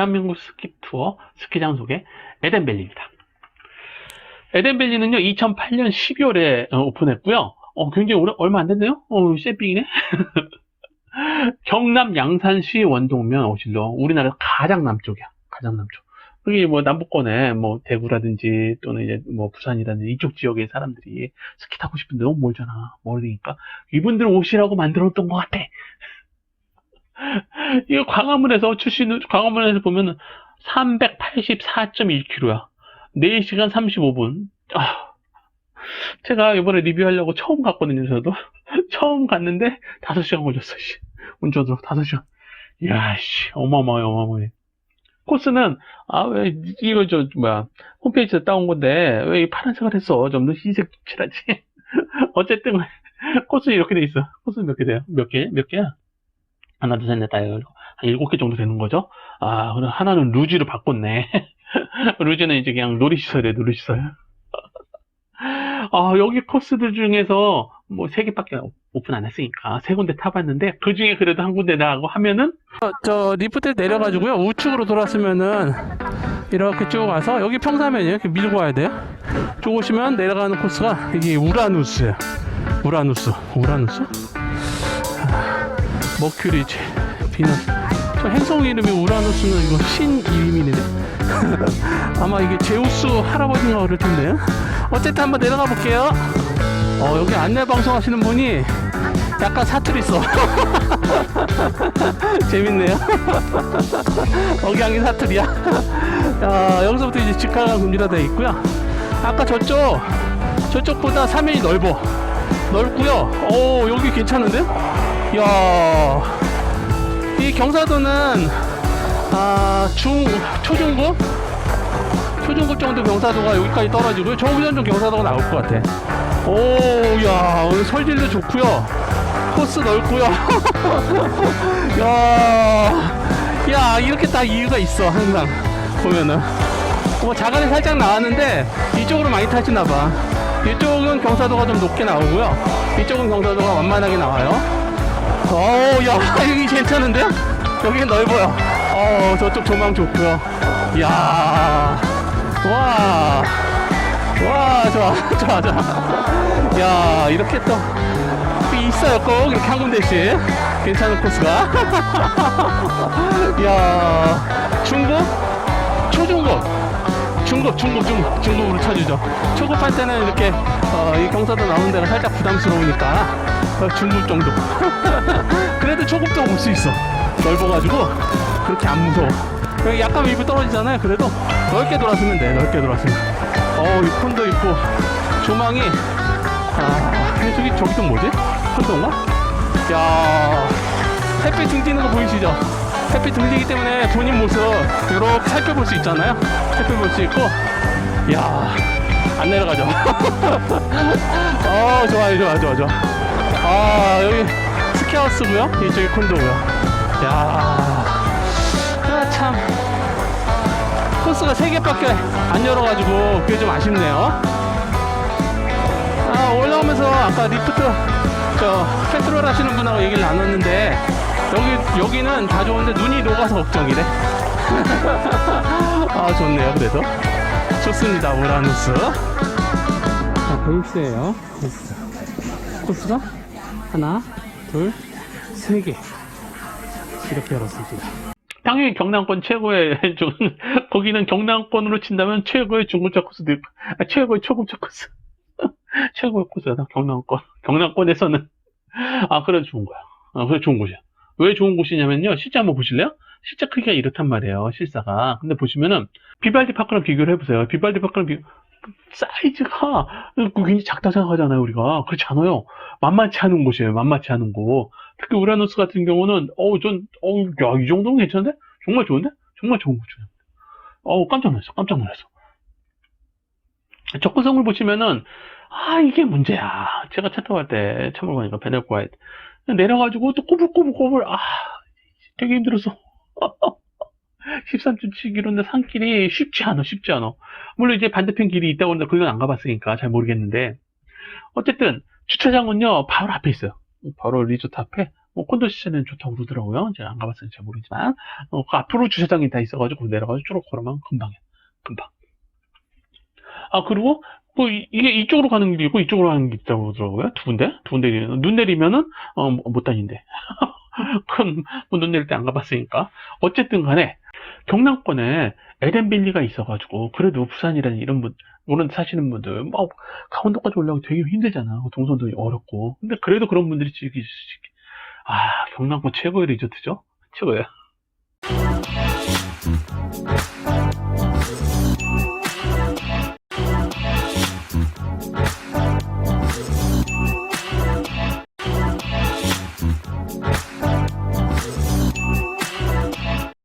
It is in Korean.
대한민국 스키 투어 스키장 소개 에덴밸리입니다. 에덴밸리는요 2008년 12월에 오픈했고요. 어, 굉장히 오래, 얼마 안 됐네요. 어, 셰핑이네. 경남 양산시 원동면 오실로 우리나라 가장 남쪽이야. 가장 남쪽. 여기 뭐 남부권에 뭐 대구라든지 또는 이제 뭐 부산이라든지 이쪽 지역의 사람들이 스키 타고 싶은데 너무 멀잖아. 멀으니까 이분들 오시라고 만들었던 것 같아. 이거 광화문에서 출신 광화문에서 보면은 384.1km야. 4시간 35분. 아, 제가 이번에 리뷰하려고 처음 갔거든요, 저도. 처음 갔는데 5시간 걸렸어, 씨. 운전으로 5시간. 이야, 씨. 어마어마해, 어마어마해. 코스는, 아, 왜, 이거 저, 뭐야, 홈페이지에서 따온 건데, 왜 이 파란색을 했어? 좀더 흰색 칠하지. 어쨌든, 코스 이렇게 돼 있어. 코스 몇 개 돼요? 몇 개? 몇 개야? 하나, 둘, 셋, 넷, 여섯, 한 일곱 개 정도 되는 거죠? 아, 그럼 하나는 루지로 바꿨네. 루지는 이제 그냥 놀이시설이에요, 놀이시설. 아, 여기 코스들 중에서 뭐 세 개밖에 오픈 안 했으니까 세 군데 타봤는데 그 중에 그래도 한 군데 나고 하면은 저 리프트 내려가지고요 우측으로 돌았으면은 이렇게 쭉 와서 여기 평사면이에요 이렇게 밀고 와야 돼요 쭉 오시면 내려가는 코스가 이게 우라누스예요 우라누스 우라누스 아, 머큐리지 비너스 저 행성 이름이 우라누스는 이거 신 이름이네 아마 이게 제우스 할아버지인가 그럴 텐데요 어쨌든 한번 내려가 볼게요 어, 여기 안내 방송 하시는 분이 약간 사투리 써. 재밌네요. 억양이 사투리야. 야, 여기서부터 이제 직항가 금지가 되어 있고요. 아까 저쪽, 저쪽보다 3일이 넓어. 넓고요. 오, 여기 괜찮은데? 야 이 경사도는, 아, 중, 초중급? 초중급 정도 경사도가 여기까지 떨어지고요. 저우전 좀 경사도가 나올 것 같아. 오, 야, 오늘 설질도 좋고요. 코스 넓고요. 야, 야, 이렇게 딱 이유가 있어, 항상. 보면은. 뭐, 자간이 살짝 나왔는데, 이쪽으로 많이 타시나 봐. 이쪽은 경사도가 좀 높게 나오고요. 이쪽은 경사도가 완만하게 나와요. 오, 야, 여기 괜찮은데? 여기 넓어요. 어, 저쪽 조망 좋고요. 이야, 와. 와 좋아 좋아 좋아 야 이렇게 또 있어요 꼭 이렇게 한 군데씩 괜찮은 코스가 야 중급 초중급 중급 중급 중급 중급으로 쳐주죠 초급할 때는 이렇게 어, 이 경사도 나오는 데가 살짝 부담스러우니까 어, 중급 정도 그래도 초급도 올수 있어 넓어가지고 그렇게 안 무서워 약간 위로 떨어지잖아요 그래도 넓게 돌았으면 돼 넓게 돌았으면 어, 이 콘도 있고, 조망이, 아, 저기, 저기 또 뭐지? 콘도인가? 야 햇빛 등 뛰는 거 보이시죠? 햇빛 등 뛰기 때문에 본인 모습 이렇게 살펴볼 수 있잖아요. 살펴볼 수 있고, 야안 내려가죠. 어, 좋아요, 좋아, 좋아, 좋아. 아, 여기 스키하우스고요? 이쪽이 콘도고요. 야. 아, 참. 코스가 3개밖에 안 열어가지고 그게 좀 아쉽네요. 아 올라오면서 아까 리프트 저 페트롤 하시는 분하고 얘기를 나눴는데 여기 여기는 다 좋은데 눈이 녹아서 걱정이래. 아 좋네요 그래도. 좋습니다 우라누스. 자 베이스에요 베이스. 코스가 하나 둘 세 개. 이렇게 열었습니다. 당연히 경남권 최고의 좀 거기는 경남권으로 친다면 최고의 중급자 코스도 있고 아, 최고의 초급자 코스. 최고의 코스다 경남권. 경남권에서는. 아 그래 좋은 거야. 아 그래 좋은 곳이야. 왜 좋은 곳이냐면요 실제 한번 보실래요? 실제 크기가 이렇단 말이에요 실사가. 근데 보시면은 비발디 파크랑 비교를 해보세요. 비발디 파크랑 비교 사이즈가 굉장히 작다 생각하잖아요 우리가. 그렇지 않아요. 만만치 않은 곳이에요 만만치 않은 곳. 특히 우라노스 같은 경우는 어우 전 어우 야 이 정도면 괜찮은데? 정말 좋은데? 정말 좋은 곳이에요. 어우 깜짝 놀랐어 깜짝 놀랐어. 접근성을 보시면은 아 이게 문제야. 제가 차 타고 갈 때 참을 보니까 베네코에 내려가지고 또 꼬불꼬불꼬불 아 되게 힘들었어 13.7km인데 산길이 쉽지 않아 쉽지 않아 물론 이제 반대편 길이 있다고 하는데 그건 안 가봤으니까 잘 모르겠는데 어쨌든 주차장은요 바로 앞에 있어요 바로 리조트 앞에 뭐 콘도 시세는 좋다고 그러더라고요. 제가 안 가봤으니 잘 모르지만 어, 그 앞으로 주차장이 다 있어가지고 내려가서 쭉 걸으면 금방이야. 금방. 아 그리고 뭐 이- 이게 이쪽으로 가는 길이 있고 이쪽으로 가는 길이 있다고 그러더라고요. 두 군데, 두 군데 눈 내리면은 어, 못 다닌대. 그건 뭐눈 내릴 때안 가봤으니까. 어쨌든 간에 경남권에 에덴빌리가 있어가지고 그래도 부산이라는 이런 분, 오는 사시는 분들 뭐 강원도까지 올라가기 되게 힘들잖아. 동선도 어렵고. 근데 그래도 그런 분들이 있게. 아 경남권 최고의 리조트죠. 최고예요.